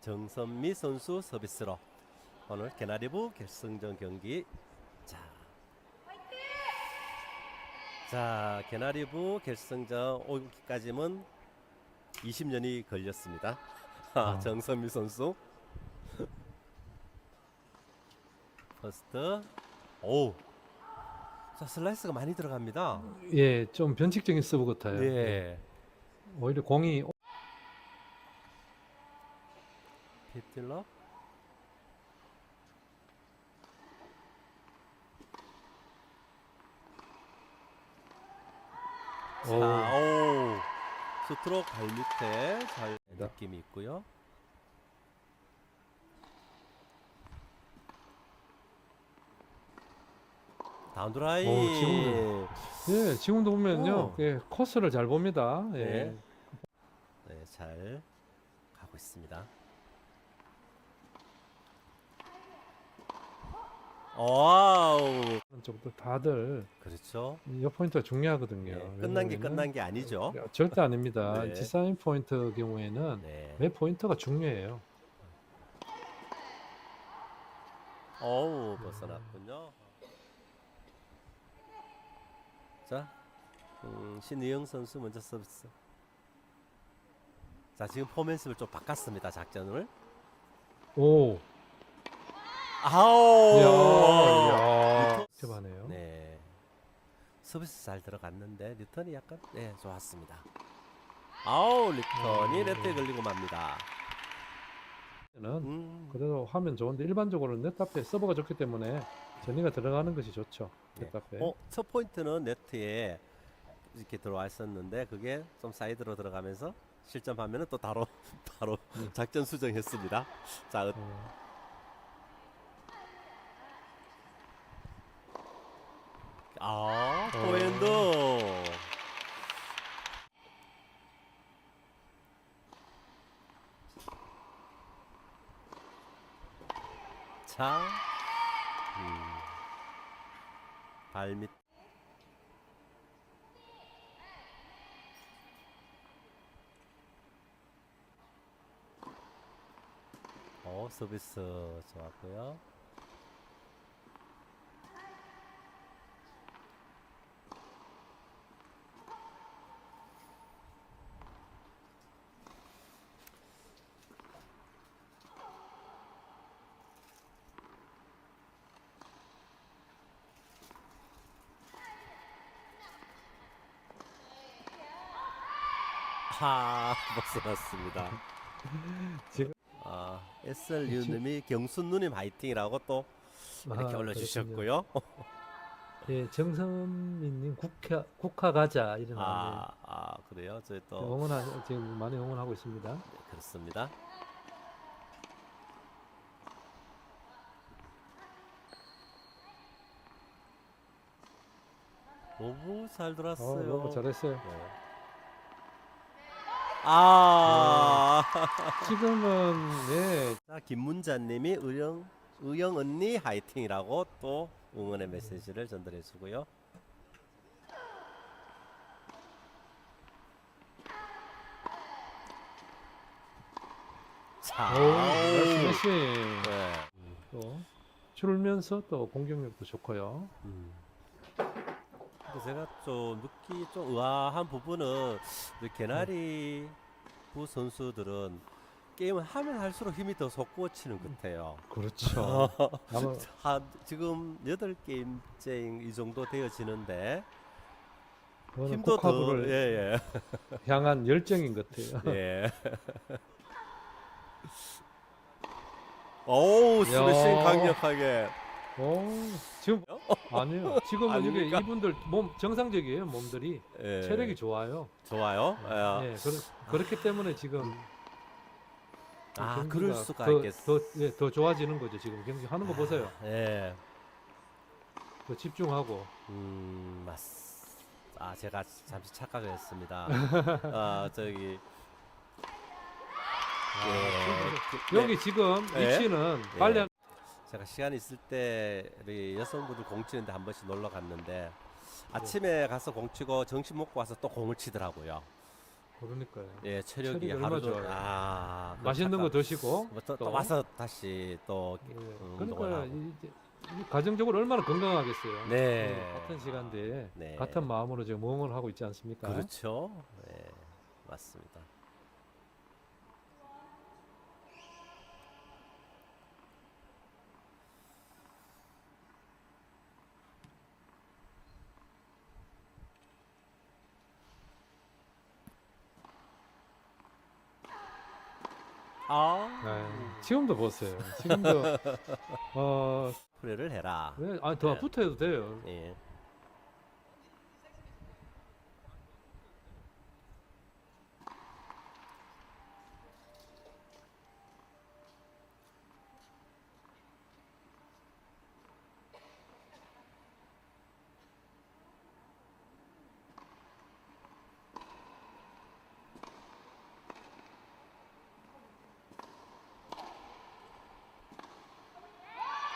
정선미 선수 서비스로 오늘 개나리부 결승전 경기 자, 자 개나리부 결승전 오기까지는 20년이 걸렸습니다. 아, 아. 정선미 선수 퍼스트 오. 자 슬라이스가 많이 들어갑니다. 예, 좀 변칙적인 서브 같아요. 네. 오히려 공이 자, 오, 오. 스트로크 발 밑에 잘 느낌이 있고요. 다운드라이. 오, 지금도- 예, 지금도 보면요, 오. 예, 코스를 잘 봅니다. 예. 네. 네, 잘 가고 있습니다. 와우. 그런 쪽도 다들 그렇죠. 이 포인트가 중요하거든요. 네, 끝난 게 왜냐면은- 끝난 게 아니죠. 절대 아닙니다. 네. 디사인 포인트 경우에는 네. 매 포인트가 중요해요. 어우 벗어났군요. 자, 음, 신의영 선수 먼저 서비스. 자, 지금 포맨스를 좀 바꿨습니다. 작전을. 오, 아우. 이야. 대박네요. 네. 서비스 잘 들어갔는데 리턴이 약간 네 좋았습니다. 아우 리턴이 음. 네트에 걸리고 맙니다. 는 음. 그래도 하면 좋은데 일반적으로 넷 앞에 서버가 좋기 때문에 전이가 들어가는 것이 좋죠. 넷 네. 앞에. 어, 첫 포인트는 네트에 이렇게 들어와 있었는데 그게 좀 사이드로 들어가면서 실점하면은 또 바로 바로 음. 작전 수정했습니다. 자, 어, 아, 어. 포핸드. 자, 음, 발밑. 어, 서비스 좋았고요. 하, 벗어났습니다. 지금 아, SLU님이 경순 누님 화이팅이라고 또 이렇게 아, 올려주셨고요. 예, 정선민님 국화 국화 가자 이런 아, 아, 그래요? 저희 또 응원하 지금 많이 응원하고 있습니다. 네, 그렇습니다. 너무 잘 어, 들었어요. 너무 잘했어요. 네. 아, 지금은 예, 자, 김문자님이 의영 의영 언니 화이팅이라고 또 응원의 메시지를 전달해 주고요. 자, 오, 나이스 패싱. 네. 또 줄면서 또 공격력도 좋고요. 음. 제가 좀 느끼 좀 의아한 부분은 개나리 부 선수들은 게임을 하면 할수록 힘이 더 솟구치는 것 같아요. 그렇죠. 아마 한 지금 여덟 게임째 이 정도 되어지는데 힘도 더 국화부를 예예 향한 열정인 것 같아요. 예. 오우 스매싱 야. 강력하게 오, 지금 아니요. 지금은 이게 아닙니까? 이분들 몸 정상적이에요. 몸들이 예. 체력이 좋아요. 좋아요. 예. 예, 그렇, 그렇기 때문에 지금 아 경기가 그럴 수가 더, 있겠어. 더, 예, 더 좋아지는 거죠. 지금 경기 하는 거 보세요. 예. 더 집중하고. 음, 맞. 아, 제가 잠시 착각을 했습니다. 아, 저기 예. 그- 여기 지금 예. 위치는 예. 빨리 제가 시간 있을 때 우리 여성분들 공 치는데 한 번씩 놀러 갔는데 아침에 가서 공 치고 점심 먹고 와서 또 공을 치더라고요. 그러니까요. 예, 체력이 체력이 하루 얼마나 좋아요. 아, 그럼 맛있는 잠깐 거 드시고 뭐 또, 또 또. 와서 다시 또 예. 운동을 그러니까 하고. 이제 이 가정적으로 얼마나 건강하겠어요. 네. 예, 같은 시간대에 네. 같은 마음으로 지금 몽을 하고 있지 않습니까? 그렇죠. 예, 맞습니다. 아, 네. 지금도 보세요. 지금도 어, 플레이를 해라. 왜, 아, 더 네. 붙어도 돼요. 예.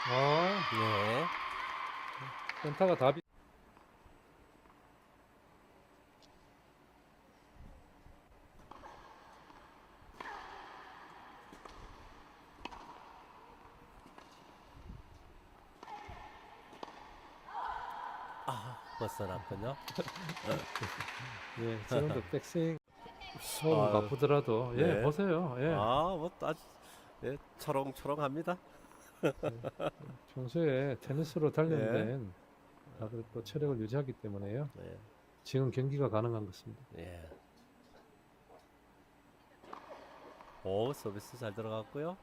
아, 네. 센터가 답이 아, 벗어났군요. 예, 지금도 백스윙 손 아유. 바쁘더라도 예, 네. 보세요. 예. 아, 뭐 아주 예, 초롱초롱합니다. 평소에 테니스로 네. 단련된 다들 또 체력을 유지하기 때문에요. 네. 지금 경기가 가능한 것입니다. 예. 오, 서비스 잘 들어갔고요.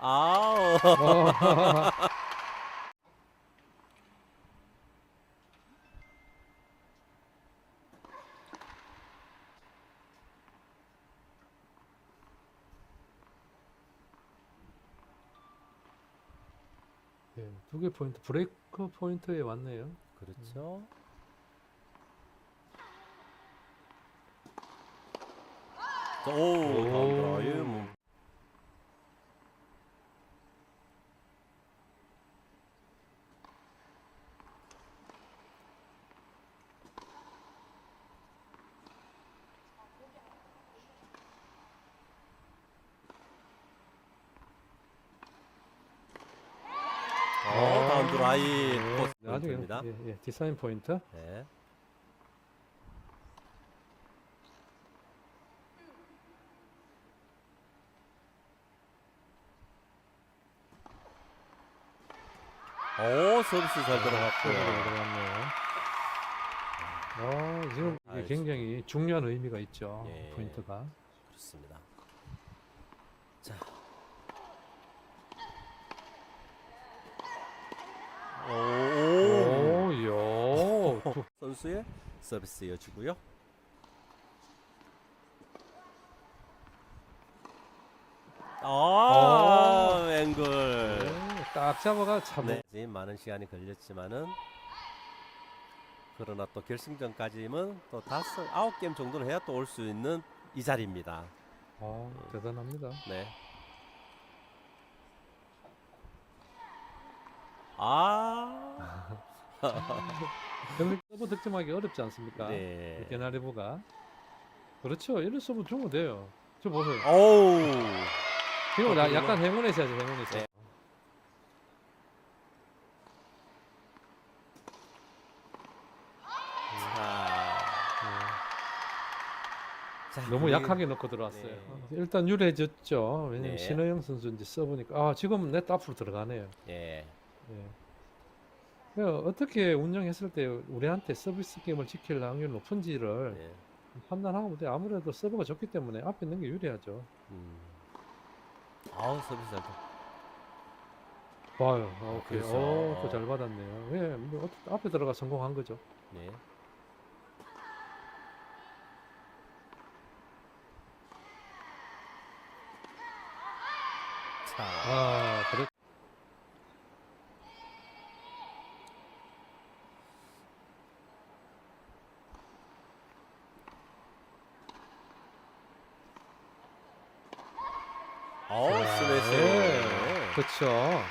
아우. 어, 예, 두 개 포인트 브레이크 포인트에 왔네요. 그렇죠. 오, 오. 오. 예, 뭐. 어, 다운 드라이 네, 코스 나중에 포인트입니다. 예, 예, 디사인 포인트. 네. 오, 서비스 잘잘 들어갔고요. 들어갔네요. 어, 지금 이게 굉장히 중요한 의미가 있죠. 예. 포인트가. 그렇습니다. 자. 오, 오. 오, 요. 두- 선수의 서비스 이어주고요. 아, 앵글. 네, 딱 잡아가 참. 네, 많은 시간이 걸렸지만은 그러나 또 결승전까지는 또 다섯 아홉 게임 정도는 해야 또 올 수 있는 이 자리입니다. 어, 대단합니다. 네. 아, 경기 서브 득점하기 어렵지 않습니까? 네. 게나리브가. 그렇죠. 이런 서브 주면 돼요. 저 보세요. 오우. 지금 나. 약간 행운해셔야죠, 행운해서. 네. 자, 자, 너무 우리- 약하게 넣고 들어왔어요. 네. 어, 일단 유리해졌죠. 왜냐면 네. 신호영 선수 이제 써보니까 아 지금 넷 앞으로 들어가네요. 예. 예. 그 어떻게 운영했을 때 우리한테 서비스 게임을 지킬 확률 높은지를 예. 판단하고 돼. 아무래도 서버가 좋기 때문에 앞에 있는 게 유리하죠. 음. 아우 서비스 잘. 들- 봐요. 어, 오케이. 그래서- 오, 또잘 받았네요. 예, 뭐 앞에 들어가 성공한 거죠. 네. 자, 아, 그래. 어, 자, 스매시. 네. 그렇죠.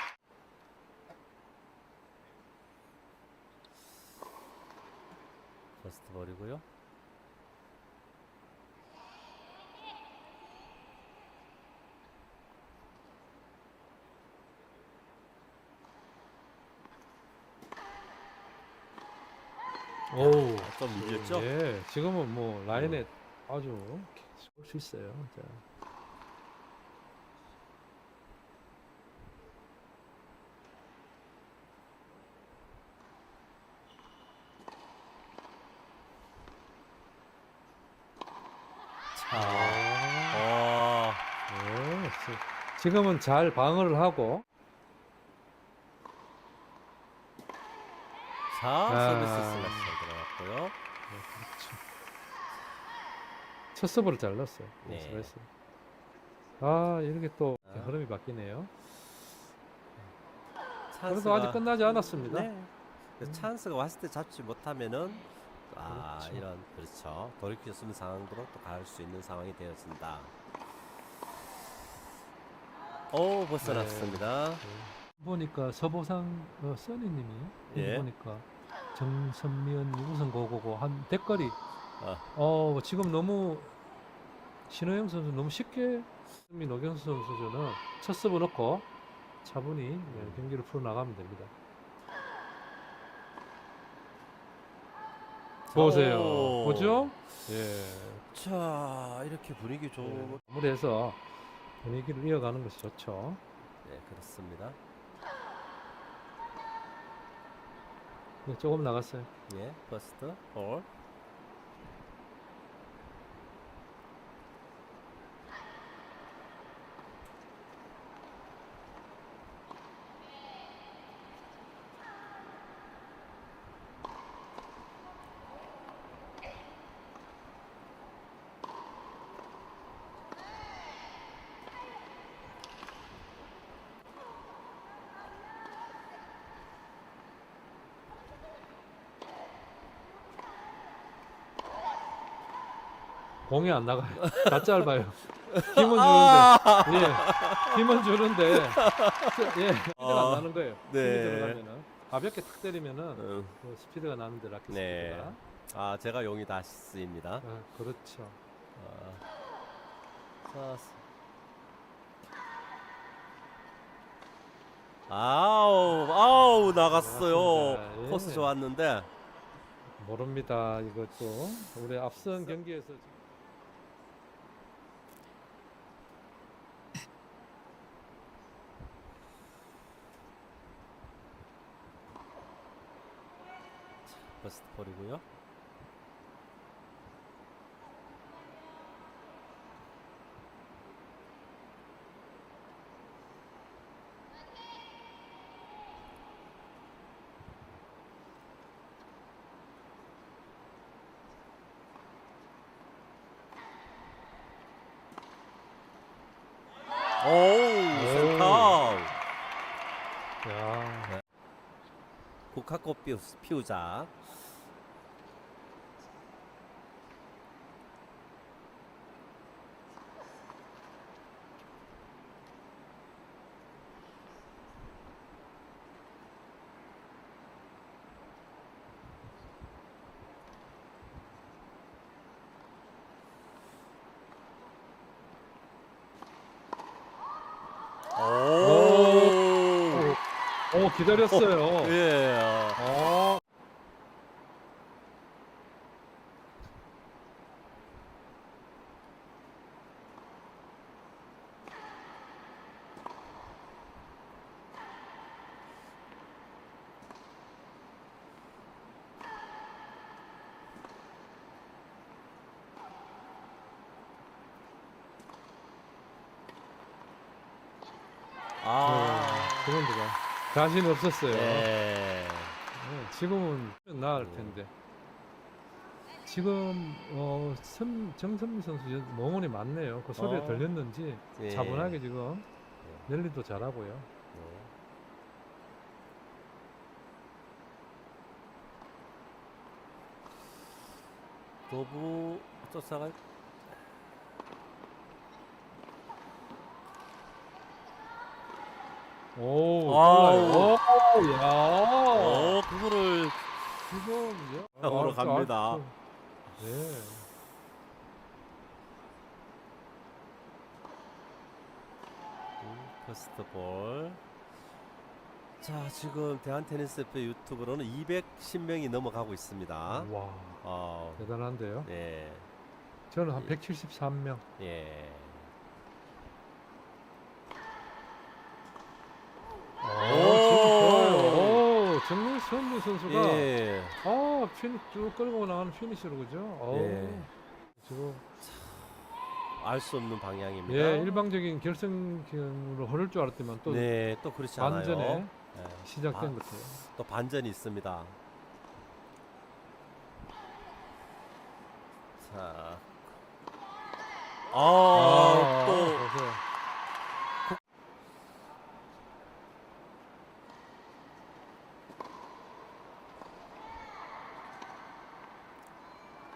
버스트 버리고요. 오우. 좀 밀렸죠? 예, 지금은 뭐 라인에 아주 올수 있어요. 자. 자, 아, 어, 네, 지- 지금은 잘 방어를 하고 자, 아. 서비스 슬래시 들어갔고요. 네, 그렇죠. 첫 서브를 잘 넣었어요. 네. 스매시. 아, 이렇게 또 아. 흐름이 바뀌네요. 찬스가, 그래도 아직 끝나지 않았습니다. 네. 그 음. 찬스가 왔을 때 잡지 못하면은 아 그렇죠. 이런 그렇죠 돌이킬 수 있는 상황으로 또 갈 수 있는 상황이 되었습니 다. 오 벗어났습니다. 네. 보니까 서보상 어, 써니님이 예. 보니까 정선미언 우선 고고고 한 댓글이 아. 어 지금 너무 신호영 선수 너무 쉽게 민노경 선수는 첫 서브 넣고 차분히 예, 경기를 풀어 나가면 됩니다. 보세요, 오. 보죠? 예, 자 이렇게 분위기 좋은 예. 마무리해서 분위기를 이어가는 것이 좋죠. 네 그렇습니다. 네, 조금 나갔어요. 예 퍼스트 홀 공이 안 나가요. 다 짧아요. 힘은 아! 주는데, 예, 힘은 주는데, 저- 예, 스피드가 아, 안 나는 거예요. 힘이 네. 들어가면은 가볍게 탁 때리면은 음, 그 스피드가 나는데 라켓 네. 스피드가. 아 제가 용이 다시입니다. 아, 그렇죠. 아, 자, 아우 아우 나갔어요. 나갔습니다. 예. 코스 좋았는데 모릅니다. 이것도 우리 앞선 경기에서 버스트 버리고요. 오 센터 야, 피우, 피우자 오 기다렸어요. 예. 어, 아, 그런데가 자신 없었어요. 네. 네, 지금은 나을 텐데. 지금 어, 선, 정선미 선수 몽원이 많네요. 그 소리가 어. 들렸는지 예. 차분하게 지금 랠리도 잘하고요. 네. 도부 쫓아갈 오, 아우. 좋아요. 오, 야. 어, 그거를 지금 으로 아, 갑니다. 아, 네. 퍼스트 볼. 자, 지금 대한테니스협회 유튜브로는 210명이 넘어가고 있습니다. 와, 어, 대단한데요. 네, 저는 한 173명. 예. 오, 지금 좋아요. 오, 정민선무 선수가 예. 아, 피니 쭉 끌고 나가는 피니시로 그죠? 오, 예. 지금 알 수 없는 방향입니다. 예, 일방적인 결승으로 흐를 줄 알았더만 또 네, 또 그렇지 않아요. 반전에 예. 시작된 아, 것 같아요. 또 반전이 있습니다. 자, 아, 또 보세요.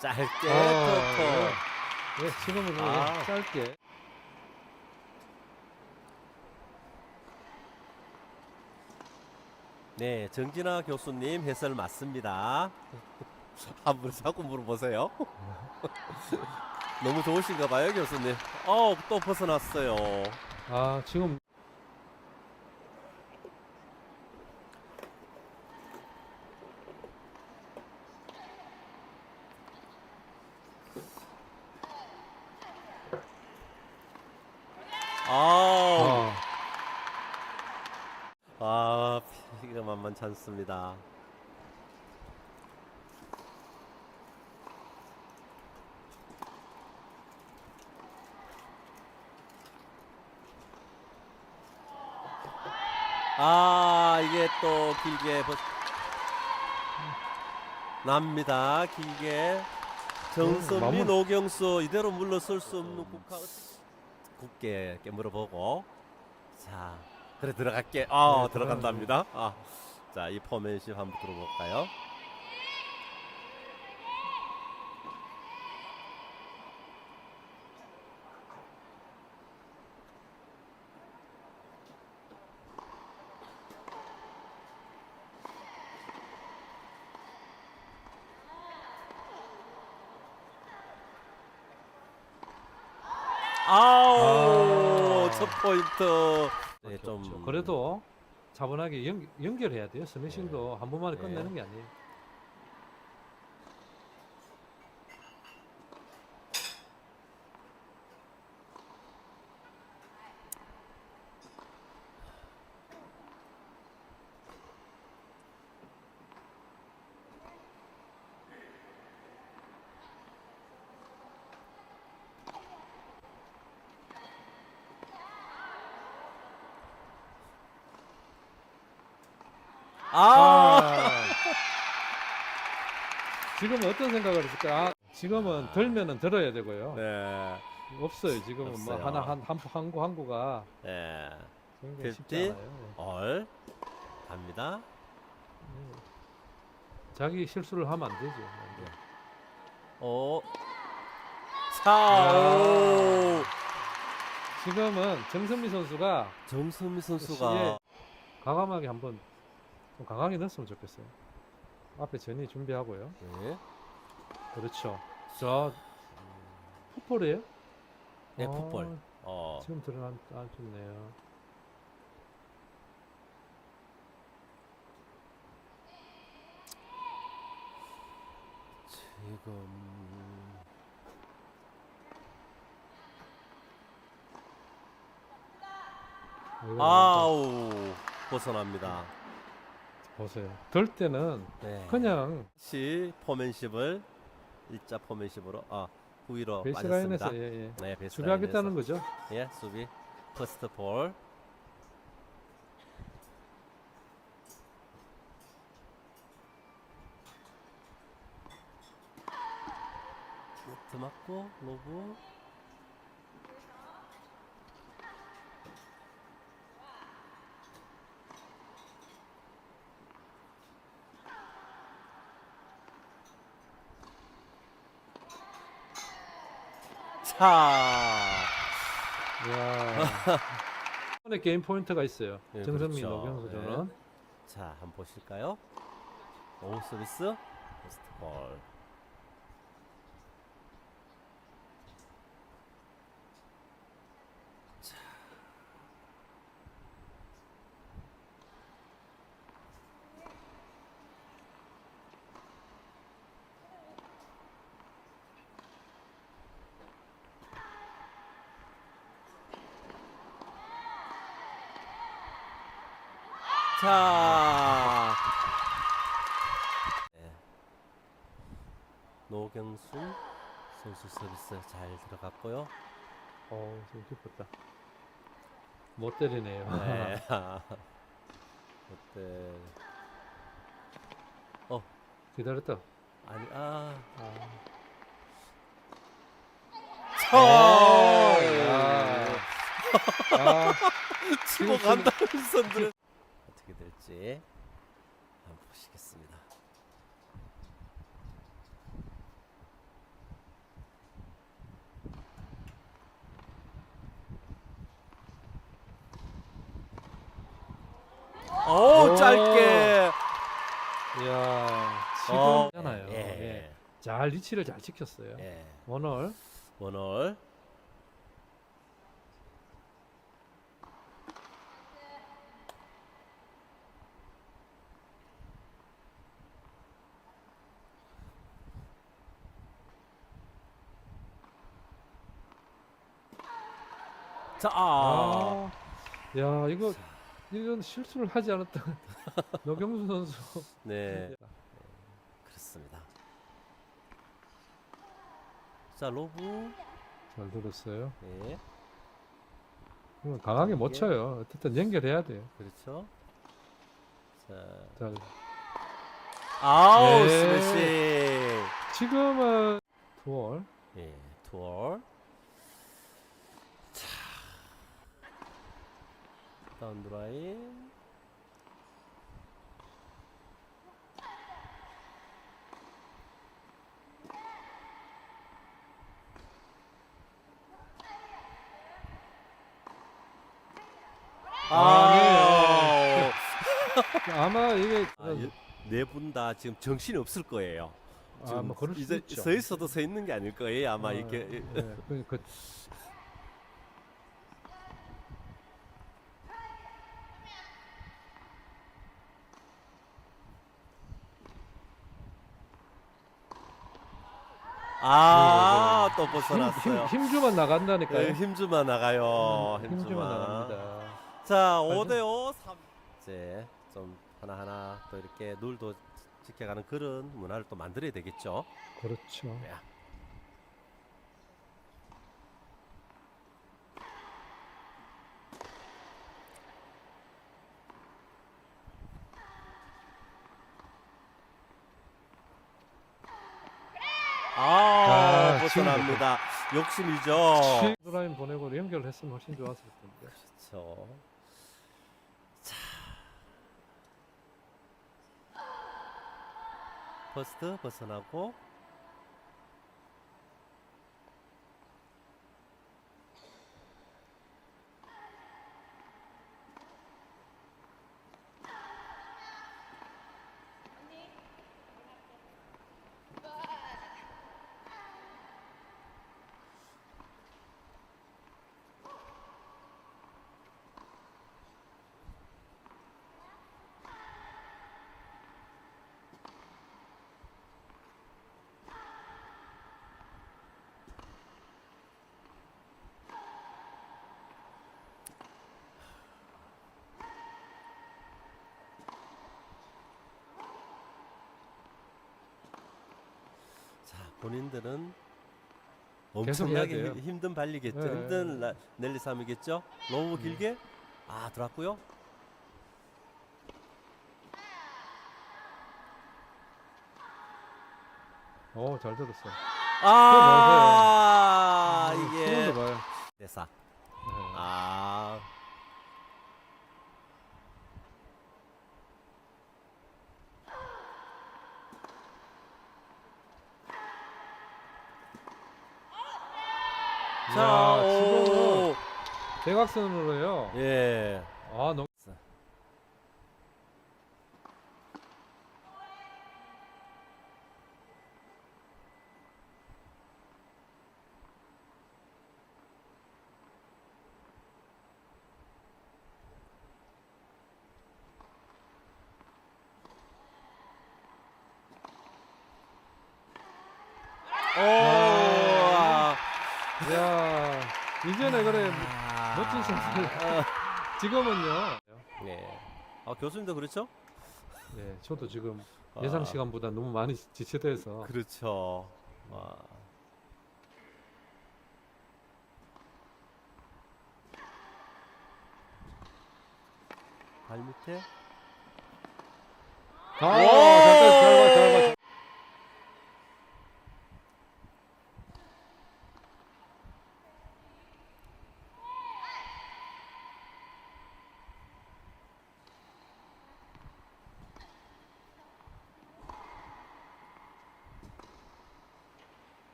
짧게 아, 터터. 예, 지금은 아. 짧게. 네, 정진아 교수님 해설 맞습니다. 한번 자꾸 물어보세요. 너무 좋으신가 봐요, 교수님. 어, 또 벗어났어요. 아, 지금 아우. 아, 아, 않습니다. 아, 이게 또 길게 벗... 납니다. 길게. 정선미, 마무리. 노경수 이대로 물러설 수 없는 국가 굳게 깨물어보고 자 그래 들어갈게 아 네, 들어간답니다 아, 자 이 포맨십 한번 들어볼까요 아우 아. 첫 포인트 네, 밖에 좀 없죠. 그래도 차분하게 연, 연결해야 돼요. 스매싱도 한 번만에 네. 끝내는 게 아니에요. 아, 아. 지금은 어떤 생각을 했을까? 아, 지금은 들면은 들어야 되고요. 네, 없어요. 지금은 뭐 없어요. 하나 한, 한 한구 한구가 네, 굉장히 쉽지 필지? 않아요. 예. 얼 갑니다. 예. 자기 실수를 하면 안 되죠. 오, 자, 오, 지금은 정선미 선수가 정선미 선수가 예, 과감하게 한번 좀 강하게 넣었으면 좋겠어요. 앞에 전이 준비하고요. 네, 그렇죠. 자, 풋볼이에요? 네, 아, 풋볼. 어, 지금 들어간 아 좋네요. 지금 이거 아우 벗어납니다. 보세요. 들 때는 네. 그냥 시 포맨십을 일자 포맨십으로 아 후위로 베이스 빠졌습니다. 예, 예. 네, 베이스 수비하겠다는. 거죠. 예, 수비 퍼스트 볼. 네트 맞고 로브 자 이야. 이번에 게임 포인트가 있어요. 예, 정선민 그렇죠. 노경수전은 자, 한번 보실까요? 오 서비스 포스트 볼. 자. 자. 네. 노경순 선수 서비스 잘 들어갔고요. 어, 좀 깊었다. 못 때리네요. 네. 어때? 기다렸다. 아니 아. 아. 어! 야. 아, 치고 간다는 선들은 어떻게 될지 한번 보시겠습니다. 오 오. 짧게 야, 지금 어, 잖아요. 예, 예. 잘 리치를 잘 지켰어요. 예. 원월 원월 자, 아, 아, 야 이거 이건 실수를 하지 않았던 노경수 선수. 네, 그렇습니다. 자, 로브, 잘 들었어요. 네, 강하게 못 쳐요. 어쨌든 연결해야 돼요. 그렇죠. 자, 자, 아우, 네. 스매싱. 지금은 두월. 예, 투얼. 다운 드라인. 아, 아, 아마 이게 네 분 다 지금 정신이 없을 거예요. 지금 아, 뭐 그럴 수도 이제 있죠. 서 있어도 서 있는 게 아닐 거예요. 아마 아, 이렇게 네, 그, 그, 아, 또 힘, 벗어났어요. 힘, 힘주만 나간다니까요. 네, 힘주만 나가요. 음, 힘주만 힘주만. 나갑니다. 자, 5대 5 3. 이제 좀 하나하나 또 이렇게 룰도 지켜가는 그런 문화를 또 만들어야 되겠죠. 그렇죠. 야. 아, 자, 벗어납니다. 욕심이죠. 라인 보내고 연결했으면 훨씬 좋았을 텐데. 그렇죠. 자. 퍼스트 벗어나고 자, 본인들은 엄청나게. 힘- 힘든 발리겠죠. 네. 힘든 라- 랠리 싸움이겠죠. 너무 길게 아 들어왔고요. 오, 잘 들었어. 아 음, 이게. 대사. 네. 아 자, 야, 지금은 오. 대각선으로요. 예. 아 너무 오. 아. 야 이전에 그래 아. 멋진 선수. 지금은요. 네. 아 교수님도 그렇죠? 네, 저도 지금 아, 예상 시간보다 너무 많이 지체돼서 그렇죠. 아. 발 밑에. 아, 잘 봤, 잘 봤, 잘 봤.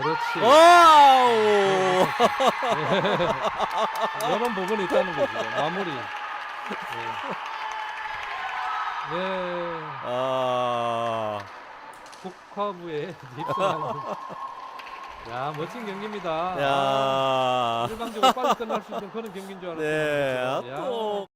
그렇지. 와우! 이런 부분이 있다는 거죠. 마무리. 네. 네. 아. 국화부에 입성하는. 야, 멋진 경기입니다. 야. 일방적으로 빨리 끝날 수 있는 그런 경기인 줄 알았어요. 네. 아, 야. 또